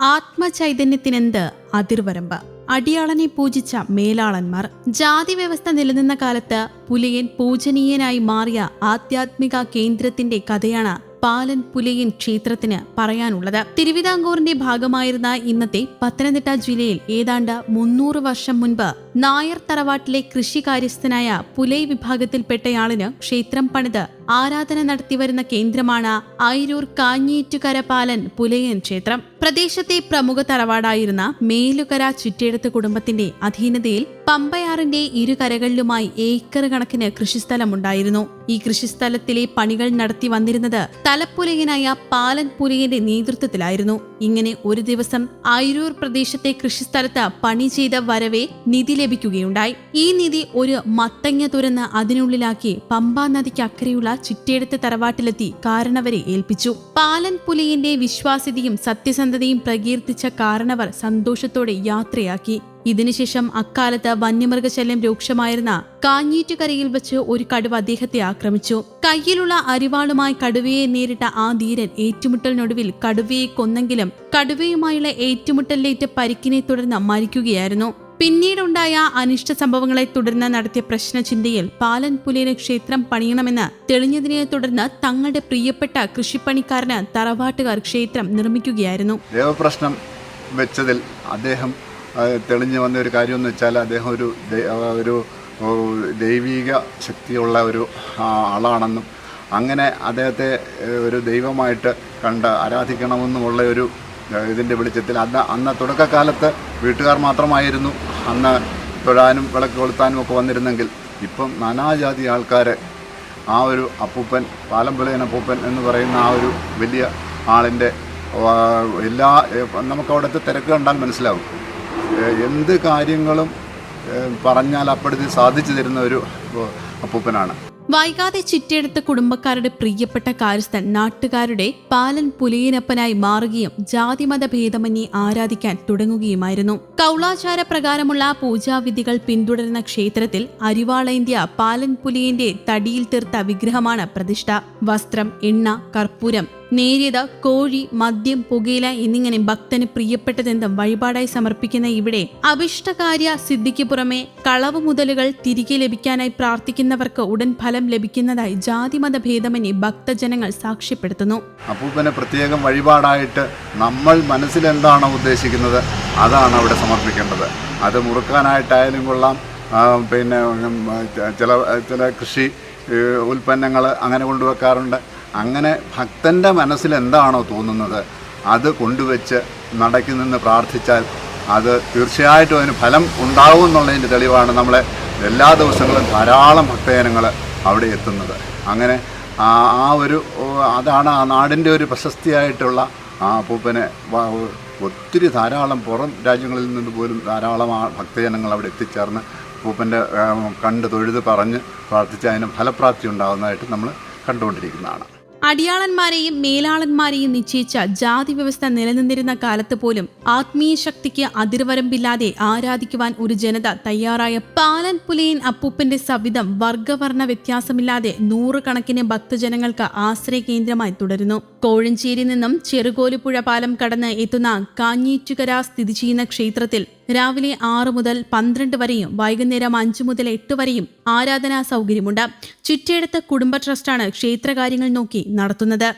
ആത്മചൈതന്യത്തിനെന്ത് അതിർവരമ്പ്? അടിയാളനെ പൂജിച്ച മേലാളന്മാർ. ജാതി വ്യവസ്ഥ നിലനിന്ന കാലത്ത് പുലയൻ പൂജനീയനായി മാറിയ ആധ്യാത്മിക കേന്ദ്രത്തിന്റെ കഥയാണ് പാലൻ പുലിയൻ ക്ഷേത്രത്തിന് പറയാനുള്ളത്. തിരുവിതാംകൂറിന്റെ ഭാഗമായിരുന്ന ഇന്നത്തെ പത്തനംതിട്ട ജില്ലയിൽ ഏതാണ്ട് മുന്നൂറ് വർഷം മുൻപ് നായർ തറവാട്ടിലെ കൃഷി കാര്യസ്ഥനായ പുലൈ വിഭാഗത്തിൽപ്പെട്ടയാളിന് ക്ഷേത്രം പണിത് ആരാധന നടത്തിവരുന്ന കേന്ദ്രമാണ് ആയിരൂർ കാഞ്ഞീറ്റുകര പാലൻ പുലയൻ ക്ഷേത്രം. പ്രദേശത്തെ പ്രമുഖ തറവാടായിരുന്ന മേലുകര ചുറ്റെഴുത്ത് കുടുംബത്തിന്റെ അധീനതയിൽ പമ്പയാറിന്റെ ഇരുകരകളിലുമായി ഏക്കർ കണക്കിന് കൃഷിസ്ഥലമുണ്ടായിരുന്നു. ഈ കൃഷിസ്ഥലത്തിലെ പണികൾ നടത്തി വന്നിരുന്നത് തലപ്പുലയനായ പാലൻ പുലയന്റെ നേതൃത്വത്തിലായിരുന്നു. ഇങ്ങനെ ഒരു ദിവസം ആയിരൂർ പ്രദേശത്തെ കൃഷിസ്ഥലത്ത് പണി ചെയ്ത വരവെ നിധി ലഭിക്കുകയുണ്ടായി. ഈ നിധി ഒരു മത്തങ്ങ തുരന്ന് അതിനുള്ളിലാക്കി പമ്പാ നദിക്ക് ചുറ്റെടുത്ത് തറവാട്ടിലെത്തി കാരണവരെ ഏൽപ്പിച്ചു. പാലൻ പുലിയന്റെ വിശ്വാസ്യതയും സത്യസന്ധതയും പ്രകീർത്തിച്ച കാരണവർ സന്തോഷത്തോടെ യാത്രയാക്കി. ഇതിനുശേഷം അക്കാലത്ത് വന്യമൃഗശല്യം രൂക്ഷമായിരുന്ന കാഞ്ഞീറ്റുകരയിൽ വെച്ച് ഒരു കടുവ അദ്ദേഹത്തെ ആക്രമിച്ചു. കയ്യിലുള്ള അരിവാളുമായി കടുവയെ നേരിട്ട ആ ധീരൻ ഏറ്റുമുട്ടലിനൊടുവിൽ കടുവയെ കൊന്നെങ്കിലും കടുവയുമായുള്ള ഏറ്റുമുട്ടലിലേറ്റ് പരിക്കിനെ തുടർന്ന് മരിക്കുകയായിരുന്നു. പിന്നീടുണ്ടായ അനിഷ്ട സംഭവങ്ങളെ തുടർന്ന് നടത്തിയ പ്രശ്നചിന്തയിൽ പാലൻ പുലിന് ക്ഷേത്രം പണിയണമെന്ന് തെളിഞ്ഞതിനെ തുടർന്ന് തങ്ങളുടെ പ്രിയപ്പെട്ട കൃഷിപ്പണിക്കാരന് തറവാട്ടുകാർ ക്ഷേത്രം നിർമ്മിക്കുകയായിരുന്നു. ദേവപ്രശ്നം വെച്ചതിൽ അദ്ദേഹം തെളിഞ്ഞു വന്ന ഒരു കാര്യം എന്ന് വെച്ചാൽ അദ്ദേഹം ഒരു ഒരു ദൈവിക ശക്തിയുള്ള ഒരു ആളാണെന്നും അങ്ങനെ അദ്ദേഹത്തെ ഒരു ദൈവമായിട്ട് കണ്ട് ആരാധിക്കണമെന്നുമുള്ള ഒരു ഇതിന്റെ വെളിച്ചത്തിൽ അന്ന് അന്ന് തുടക്കകാലത്ത് വീട്ടുകാർ മാത്രമായിരുന്നു. അന്ന് തൊഴാനും വിളക്ക് കൊളുത്താനും ഒക്കെ വന്നിരുന്നെങ്കിൽ ഇപ്പം നാനാജാതി ആൾക്കാർ ആ ഒരു അപ്പൂപ്പൻ പാലമ്പുലയൻ അപ്പൂപ്പൻ എന്ന് പറയുന്ന ആ ഒരു വലിയ ആളിന്റെ എല്ലാ നമുക്കവിടുത്തെ തിരക്ക് കണ്ടാൽ മനസ്സിലാവും. എന്ത് കാര്യങ്ങളും പറഞ്ഞാൽ അപ്പോഴത്തെ സാധിച്ചു തരുന്ന ഒരു അപ്പൂപ്പനാണ്. വൈകാതെ ചിറ്റെടുത്ത കുടുംബക്കാരുടെ പ്രിയപ്പെട്ട കാര്യസ്ഥൻ നാട്ടുകാരുടെ പാലൻ പുലിയനപ്പനായി മാറുകയും ജാതിമത ഭേദമന്യെ ആരാധിക്കാൻ തുടങ്ങുകയുമായിരുന്നു. കൗളാചാര പ്രകാരമുള്ള പൂജാവിധികൾ പിന്തുടരുന്ന ക്ഷേത്രത്തിൽ അരിവാളേന്ത്യ പാലൻ പുലിയന്റെ തടിയിൽ തീർത്ത വിഗ്രഹമാണ് പ്രതിഷ്ഠ. വസ്ത്രം എണ്ണ കർപ്പൂരം നേരിയത് കോഴി മദ്യം പുകയില എന്നിങ്ങനെ ഭക്തന് പ്രിയപ്പെട്ടതെന്തും വഴിപാടായി സമർപ്പിക്കുന്ന ഇവിടെ അഭിഷ്ടകാര്യ സിദ്ധിക്ക് പുറമെ കളവ് മുതലുകൾ തിരികെ ലഭിക്കാനായി പ്രാർത്ഥിക്കുന്നവർക്ക് ഉടൻ ഫലം ലഭിക്കുന്നതായി ജാതിമത ഭേദമന്യെ ഭക്തജനങ്ങൾ സാക്ഷ്യപ്പെടുത്തുന്നു. അപ്പൂപ്പനെ പ്രത്യേകം വഴിപാടായിട്ട് നമ്മൾ മനസ്സിൽ എന്താണോ ഉദ്ദേശിക്കുന്നത് അതാണ് അവിടെ സമർപ്പിക്കേണ്ടത്. അത് മുറുക്കാനായിട്ടായാലും കൊള്ളാം. പിന്നെ ചില ചില കൃഷി ഉൽപ്പന്നങ്ങൾ അങ്ങനെ കൊണ്ടുവെക്കാറുണ്ട്. അങ്ങനെ ഭക്തന്റെ മനസ്സിൽ എന്താണോ തോന്നുന്നത് അത് കൊണ്ടുവച്ച് നടക്കി നിന്ന് പ്രാർത്ഥിച്ചാൽ അത് തീർച്ചയായിട്ടും അതിന് ഫലം ഉണ്ടാവും എന്നുള്ളതിന്റെ തെളിവാണ് നമ്മളെ എല്ലാ ദിവസങ്ങളും ധാരാളം ഭക്തജനങ്ങൾ അവിടെ എത്തുന്നത്. അങ്ങനെ ആ ഒരു അതാണ് ആ നാടിന്റെ ഒരു പ്രശസ്തിയായിട്ടുള്ള ആ അപ്പൂപ്പനെ ഒത്തിരി ധാരാളം പുറം രാജ്യങ്ങളിൽ നിന്ന് പോലും ധാരാളം ആ ഭക്തജനങ്ങൾ അവിടെ എത്തിച്ചേർന്ന് അപ്പൂപ്പന്റെ കണ്ട് തൊഴുത് പറഞ്ഞ് പ്രാർത്ഥിച്ച് അതിന് ഫലപ്രാപ്തി ഉണ്ടാകുന്നതായിട്ട് നമ്മൾ കണ്ടുകൊണ്ടിരിക്കുന്നതാണ്. അടിയാളന്മാരെയും മേലാളന്മാരെയും നിശ്ചയിച്ച ജാതി വ്യവസ്ഥ നിലനിന്നിരുന്ന കാലത്ത് പോലും ആത്മീയ ശക്തിക്ക് അതിർവരമ്പില്ലാതെ ആരാധിക്കുവാൻ ഒരു ജനത തയ്യാറായ പാലൻ പുലയൻ അപ്പൂപ്പന്റെ സവിധം വർഗവർണ വ്യത്യാസമില്ലാതെ നൂറുകണക്കിന് ഭക്തജനങ്ങൾക്ക് ആശ്രയ കേന്ദ്രമായി തുടരുന്നു. കോഴഞ്ചേരി നിന്നും ചെറുകോലുപുഴ പാലം കടന്ന് എത്തുന്ന കാഞ്ഞീറ്റുകര സ്ഥിതി ചെയ്യുന്ന ക്ഷേത്രത്തിൽ രാവിലെ ആറ് മുതൽ പന്ത്രണ്ട് വരെയും വൈകുന്നേരം അഞ്ചു മുതൽ എട്ട് വരെയും ആരാധനാ സൗകര്യമുണ്ട്. ചുറ്റെടുത്ത കുടുംബ ട്രസ്റ്റാണ് ക്ഷേത്രകാര്യങ്ങൾ നോക്കി നടത്തുന്നത്